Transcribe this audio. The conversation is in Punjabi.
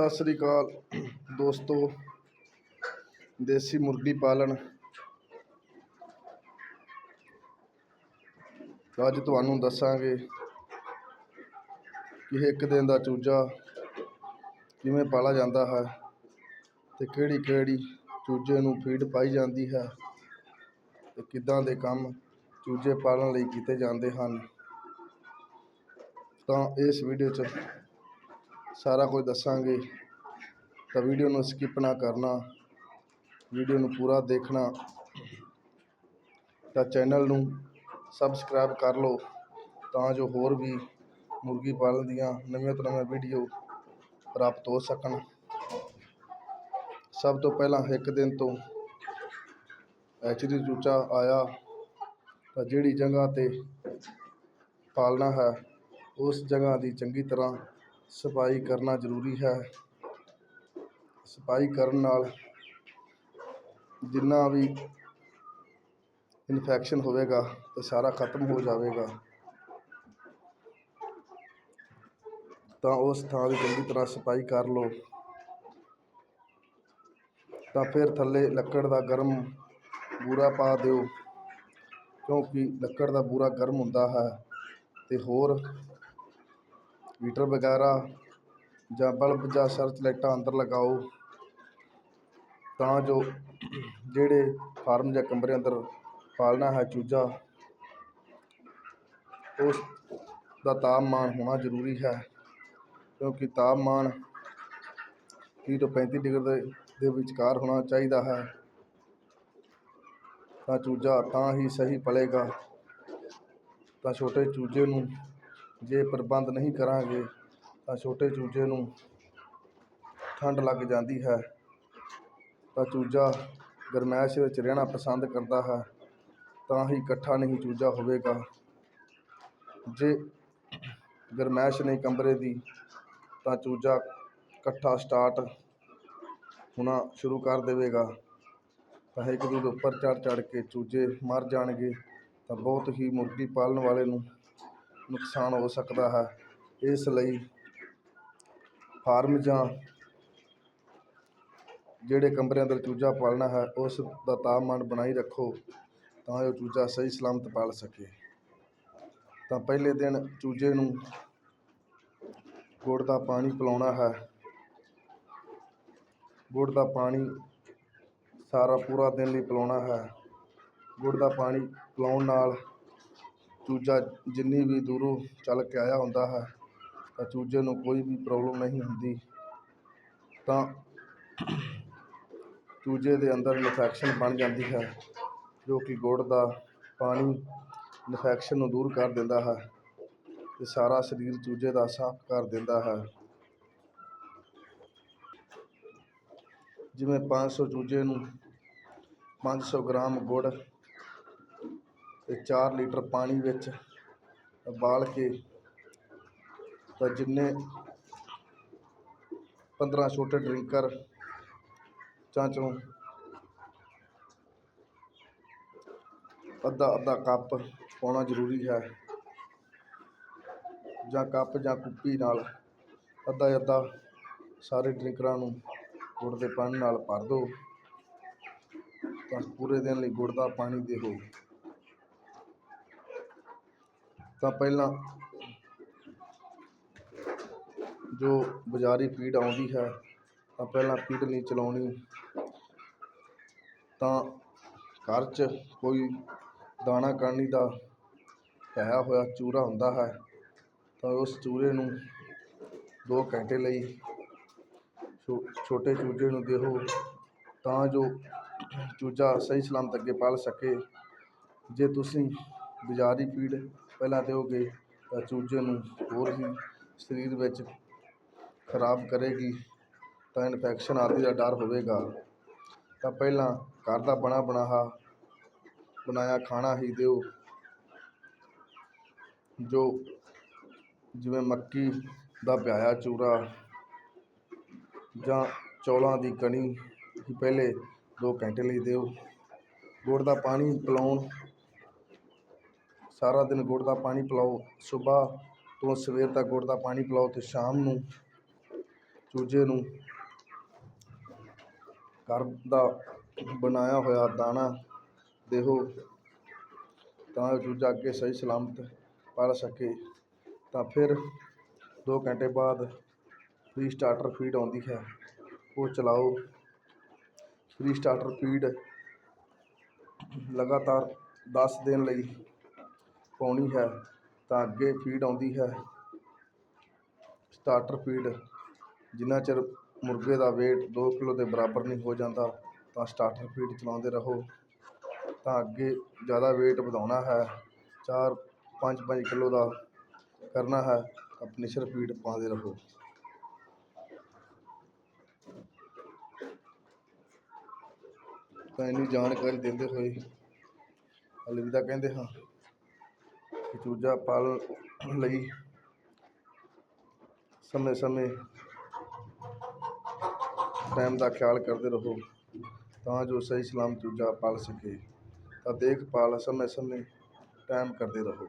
ਸਤਿ ਸ੍ਰੀ ਅਕਾਲ ਦੋਸਤੋ, ਦੇਸੀ ਮੁਰਗੀ ਪਾਲਣ। ਅੱਜ ਤੁਹਾਨੂੰ ਦੱਸਾਂਗੇ ਕਿ ਇੱਕ ਦਿਨ ਦਾ ਚੂਜਾ ਕਿਵੇਂ ਪਾਲਾ ਜਾਂਦਾ ਹੈ ਤੇ ਕਿਹੜੀ ਕਿਹੜੀ ਚੂਜੇ ਨੂੰ ਫੀਡ ਪਾਈ ਜਾਂਦੀ ਹੈ ਤੇ ਕਿੱਦਾਂ ਦੇ ਕੰਮ ਚੂਜੇ ਪਾਲਣ ਲਈ ਕੀਤੇ ਜਾਂਦੇ ਹਨ। ਤਾਂ ਇਸ ਵੀਡੀਓ 'ਚ ਸਾਰਾ ਕੁਝ ਦੱਸਾਂਗੇ। ਤਾਂ ਵੀਡੀਓ ਨੂੰ ਸਕਿਪ ਨਾ ਕਰਨਾ। ਵੀਡੀਓ ਨੂੰ ਪੂਰਾ ਦੇਖਣਾ। ਤਾਂ ਚੈਨਲ ਨੂੰ ਸਬਸਕ੍ਰਾਈਬ ਕਰ ਲਓ। ਤਾਂ ਜੋ ਹੋਰ ਵੀ ਮੁਰਗੀ ਪਾਲਣ ਦੀਆਂ ਨਵੀਆਂ ਤੋਂ ਨਵੀਆਂ ਵੀਡੀਓ ਪ੍ਰਾਪਤ ਹੋ ਸਕਣ। ਸਭ ਤੋਂ ਪਹਿਲਾਂ ਇੱਕ ਦਿਨ ਤੋਂ ਐਚਡੀ ਚੂਚਾ ਆਇਆ। ਤਾਂ ਜਿਹੜੀ ਜਗ੍ਹਾ ਤੇ ਪਾਲਣਾ ਹੈ, ਉਸ ਜਗ੍ਹਾ ਦੀ ਚੰਗੀ ਤਰ੍ਹਾਂ ਸਫ਼ਾਈ ਕਰਨਾ ਜ਼ਰੂਰੀ ਹੈ। ਸਫ਼ਾਈ ਕਰਨ ਨਾਲ ਜਿੰਨਾ ਵੀ ਇਨਫੈਕਸ਼ਨ ਹੋਵੇਗਾ ਤੇ ਸਾਰਾ ਖਤਮ ਹੋ ਜਾਵੇਗਾ। ਤਾਂ ਉਸ ਥਾਂ ਦੀ ਚੰਗੀ ਤਰ੍ਹਾਂ ਸਫ਼ਾਈ ਕਰ ਲਓ। ਤਾਂ ਫਿਰ ਥੱਲੇ ਲੱਕੜ ਦਾ ਗਰਮ ਬੂਰਾ ਪਾ ਦਿਓ, ਕਿਉਂਕਿ ਲੱਕੜ ਦਾ ਬੂਰਾ ਗਰਮ ਹੁੰਦਾ ਹੈ ਤੇ ਹੋਰ ਹੀਟਰ ਵਗੈਰਾ ਜਾਂ ਬਲਬ ਜਾਂ ਸਰਚ ਲਾਈਟਾਂ ਅੰਦਰ ਲਗਾਓ, ਤਾਂ ਜੋ ਜਿਹੜੇ ਫਾਰਮ ਜਾਂ ਕਮਰੇ ਅੰਦਰ ਪਾਲਣਾ ਹੈ ਚੂਜਾ, ਉਸ ਦਾ ਤਾਪਮਾਨ ਹੋਣਾ ਜ਼ਰੂਰੀ ਹੈ। ਕਿਉਂਕਿ ਤਾਪਮਾਨ ਤੀਹ ਤੋਂ ਪੈਂਤੀ ਡਿਗਰੀ ਦੇ ਦੇ ਵਿਚਕਾਰ ਹੋਣਾ ਚਾਹੀਦਾ ਹੈ। ਤਾਂ ਚੂਜਾ ਤਾਂ ਹੀ ਸਹੀ ਪਲੇਗਾ। ਤਾਂ ਛੋਟੇ ਚੂਜੇ ਨੂੰ ਜੇ ਪ੍ਰਬੰਧ ਨਹੀਂ ਕਰਾਂਗੇ ਤਾਂ ਛੋਟੇ ਚੂਜੇ ਨੂੰ ਠੰਡ ਲੱਗ ਜਾਂਦੀ ਹੈ। ਤਾਂ ਚੂਜਾ ਗਰਮੈਸ਼ ਵਿੱਚ ਰਹਿਣਾ ਪਸੰਦ ਕਰਦਾ ਹੈ, ਤਾਂ ਹੀ ਇਕੱਠਾ ਨਹੀਂ ਚੂਜਾ ਹੋਵੇਗਾ। ਜੇ ਗਰਮੈਸ਼ ਨਹੀਂ ਕਮਰੇ ਦੀ, ਤਾਂ ਚੂਜਾ ਇਕੱਠਾ ਸਟਾਰਟ ਹੋਣਾ ਸ਼ੁਰੂ ਕਰ ਦੇਵੇਗਾ। ਤਾਂ ਇੱਕ ਦੂਜੇ ਉੱਪਰ ਚੜ ਚੜ ਕੇ ਚੂਜੇ ਮਰ ਜਾਣਗੇ, ਤਾਂ ਬਹੁਤ ਹੀ ਮੁਰਗੀ ਪਾਲਣ ਵਾਲੇ ਨੂੰ ਨੁਕਸਾਨ ਹੋ ਸਕਦਾ ਹੈ। ਇਸ ਲਈ ਫਾਰਮ ਜਾਂ ਜਿਹੜੇ ਕਮਰਿਆਂ ਅੰਦਰ ਚੂਜਾ ਪਾਲਣਾ ਹੈ, ਉਸ ਦਾ ਤਾਪਮਾਨ ਬਣਾਈ ਰੱਖੋ ਤਾਂ ਜੋ ਚੂਜਾ ਸਹੀ ਸਲਾਮਤ ਪਾਲ ਸਕੇ। ਤਾਂ ਪਹਿਲੇ ਦਿਨ ਚੂਜੇ ਨੂੰ ਗੁੜ ਦਾ ਪਾਣੀ ਪਿਲਾਉਣਾ ਹੈ। ਗੁੜ ਦਾ ਪਾਣੀ ਸਾਰਾ ਪੂਰਾ ਦਿਨ ਲਈ ਪਿਲਾਉਣਾ ਹੈ। ਗੁੜ ਦਾ ਪਾਣੀ ਪਿਲਾਉਣ ਨਾਲ ਚੂਜਾ ਜਿੰਨੀ ਵੀ ਦੂਰੋਂ ਚੱਲ ਕੇ ਆਇਆ ਹੁੰਦਾ ਹੈ, ਤਾਂ ਚੂਜੇ ਨੂੰ ਕੋਈ ਵੀ ਪ੍ਰੋਬਲਮ ਨਹੀਂ ਹੁੰਦੀ। ਤਾਂ ਚੂਜੇ ਦੇ ਅੰਦਰ ਇਨਫੈਕਸ਼ਨ ਬਣ ਜਾਂਦੀ ਹੈ, ਜੋ ਕਿ ਗੁੜ ਦਾ ਪਾਣੀ ਇਨਫੈਕਸ਼ਨ ਨੂੰ ਦੂਰ ਕਰ ਦਿੰਦਾ ਹੈ ਤੇ ਸਾਰਾ ਸਰੀਰ ਚੂਜੇ ਦਾ ਸਾਫ਼ ਕਰ ਦਿੰਦਾ ਹੈ। ਜਿਵੇਂ 500 ਚੂਜੇ ਨੂੰ 500 ਗ੍ਰਾਮ ਗੁੜ ਤੇ 4 ਲੀਟਰ ਪਾਣੀ ਵਿੱਚ ਉਬਾਲ ਕੇ ਤਾਂ ਜਿੰਨੇ 15 ਛੋਟੇ ਡਰਿੰਕਰ ਚਾਂਚੋਂ ਅੱਧਾ ਅੱਧਾ ਕੱਪ ਪਾਉਣਾ ਜ਼ਰੂਰੀ ਹੈ ਜਾਂ ਕੱਪ ਜਾਂ ਕੁੱਪੀ ਨਾਲ ਅੱਧਾ ਅੱਧਾ ਸਾਰੇ ਡਰਿੰਕਰਾਂ ਨੂੰ ਗੁੜ ਦੇ ਪਾਣੀ ਨਾਲ ਭਰ ਦਿਓ ਤਾਂ ਪੂਰੇ ਦਿਨ ਲਈ ਗੁੜ ਦਾ ਪਾਣੀ ਦੇਵੋ ਤਾਂ ਪਹਿਲਾਂ ਜੋ ਬਾਜ਼ਾਰੀ ਫੀਡ ਆਉਂਦੀ ਹੈ, ਤਾਂ ਪਹਿਲਾਂ ਫੀਡ ਨਹੀਂ ਚਲਾਉਣੀ। ਤਾਂ ਘਰ 'ਚ ਕੋਈ ਦਾਣਾ ਕਣਨੀ ਦਾ ਪਿਆ ਹੋਇਆ ਚੂਰਾ ਹੁੰਦਾ ਹੈ, ਤਾਂ ਉਸ ਚੂਰੇ ਨੂੰ 2 ਘੰਟੇ ਲਈ ਛੋ, ਛੋਟੇ ਚੂਜੇ ਨੂੰ ਦਿਓ, ਤਾਂ ਜੋ ਚੂਜਾ ਸਹੀ ਸਲਾਮਤ ਅੱਗੇ ਪਾਲ ਸਕੇ। ਜੇ ਤੁਸੀਂ ਬਾਜ਼ਾਰੀ ਫੀਡ ਪਹਿਲਾਂ ਦਿਓਗੇ ਤਾਂ ਚੂਜੇ ਨੂੰ ਹੋਰ ਹੀ ਸਰੀਰ ਵਿੱਚ ਖਰਾਬ ਕਰੇਗੀ, ਤਾਂ ਇਨਫੈਕਸ਼ਨ ਆਦਿ ਦਾ ਡਰ ਹੋਵੇਗਾ। ਤਾਂ ਪਹਿਲਾਂ ਘਰ ਦਾ ਬਣਾ ਬਣਾਇਆ ਬਣਾਇਆ ਖਾਣਾ ਹੀ ਦਿਓ। ਜੋ ਜਿਵੇਂ ਮੱਕੀ ਦਾ ਪਿਆਇਆ ਚੂਰਾ ਜਾਂ ਚੌਲਾਂ ਦੀ ਕਣੀ, ਹੀ ਪਹਿਲੇ 2 ਘੰਟੇ ਲਈ ਦਿਓ। ਗੁੜ ਦਾ ਪਾਣੀ ਪਿਲਾਉਣ ਸਾਰਾ ਦਿਨ ਗੁੜ ਦਾ ਪਾਣੀ ਪਿਲਾਓ। ਸੁਬਾਹ ਤੋਂ ਸਵੇਰ ਤੱਕ ਗੁੜ ਦਾ ਪਾਣੀ ਪਿਲਾਓ ਅਤੇ ਸ਼ਾਮ ਨੂੰ ਚੂਜੇ ਨੂੰ ਘਰ ਦਾ ਬਣਾਇਆ ਹੋਇਆ ਦਾਣਾ ਦੇਵੋ ਤਾਂ ਜੋ ਚੂਜਾ ਅੱਗੇ ਸਹੀ ਸਲਾਮਤ ਪਲ ਸਕੇ। ਤਾਂ ਫਿਰ 2 ਘੰਟੇ ਬਾਅਦ ਫ੍ਰੀ ਸਟਾਰਟਰ ਫੀਡ ਆਉਂਦੀ ਹੈ, ਉਹ ਚਲਾਓ। ਫ੍ਰੀ ਸਟਾਰਟਰ ਫੀਡ ਲਗਾਤਾਰ 10 ਦਿਨ ਲਈ ਪਾਉਣੀ ਹੈ ਤਾਂ ਅੱਗੇ ਫੀਡ ਆਉਂਦੀ ਹੈ। ਸਟਾਰਟਰ ਫੀਡ ਜਿੰਨਾ ਚਿਰ ਮੁਰਗੇ ਦਾ weight 2 ਕਿਲੋ ਦੇ ਬਰਾਬਰ ਨਹੀਂ ਹੋ ਜਾਂਦਾ, ਤਾਂ ਸਟਾਰਟਰ ਫੀਡ ਚਲਾਉਂਦੇ ਰਹੋ। ਤਾਂ ਅੱਗੇ ਜ਼ਿਆਦਾ weight ਵਧਾਉਣਾ ਹੈ। 4 5 5 ਕਿਲੋ ਦਾ ਕਰਨਾ ਹੈ, ਤਾਂ ਫਿਨਿਸ਼ਰ ਫੀਡ ਪਾਉਂਦੇ ਰਹੋ। ਤਾਂ ਇੰਨੀ ਜਾਣਕਾਰੀ ਦਿੰਦੇ ਹੋਏ ਅਲਵਿਦਾ ਕਹਿੰਦੇ ਹਾਂ ਚੂਜਾ ਪਾਲਣ ਲਈ ਸਮੇਂ ਸਮੇਂ ਟਾਈਮ ਦਾ ਖਿਆਲ ਕਰਦੇ ਰਹੋ, ਤਾਂ ਜੋ ਸਹੀ ਸਲਾਮ ਚੂਜਾ ਪਾਲ ਸਕੇ। ਤਾਂ ਦੇਖਭਾਲ ਸਮੇਂ ਸਮੇਂ ਟਾਈਮ ਕਰਦੇ ਰਹੋ।